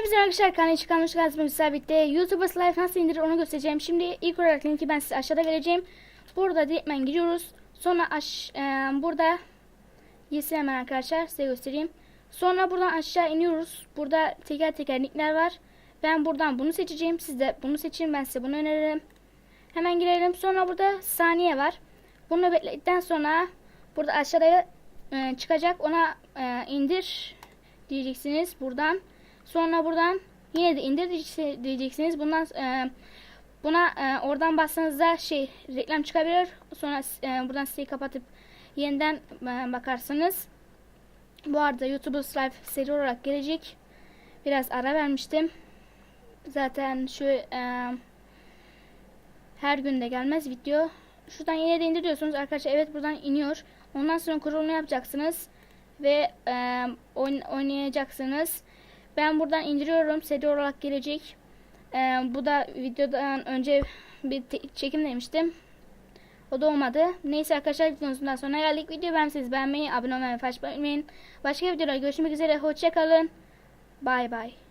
Hepinize arkadaşlar kanalıma çıkanmış gazımız birlikte YouTube'a Live nasıl indirir onu göstereceğim. Şimdi ilk olarak linki ben size aşağıda vereceğim. Burada direktmen giriyoruz. Sonra aş e, burada yesin hemen arkadaşlar size göstereyim. Sonra buradan aşağı iniyoruz. Burada teker teker nickler var. Ben buradan bunu seçeceğim. Siz de bunu seçin. Ben size bunu öneririm. Hemen girelim. Sonra burada saniye var. Bunu bekledikten sonra burada aşağıda e, çıkacak. Ona e, indir diyeceksiniz buradan. Sonra buradan yine de indir diyece- diyeceksiniz. Bundan e, buna e, oradan bassanızda şey reklam çıkabilir. Sonra e, buradan siteyi kapatıp yeniden e, bakarsınız. Bu arada YouTube Live seri olarak gelecek. Biraz ara vermiştim. Zaten şu e, her günde gelmez video. Şuradan yine de indir diyorsunuz arkadaşlar. Evet buradan iniyor. Ondan sonra kurulumunu yapacaksınız ve e, oyn- oynayacaksınız. Ben buradan indiriyorum. Seri olarak gelecek. E, bu da videodan önce bir çekim demiştim. O da olmadı. Neyse arkadaşlar videomuzdan sonra geldik. Video beğendiyseniz beğenmeyi, abone olmayı unutmayın. Başka videolarda görüşmek üzere. Hoşçakalın. Bay bay.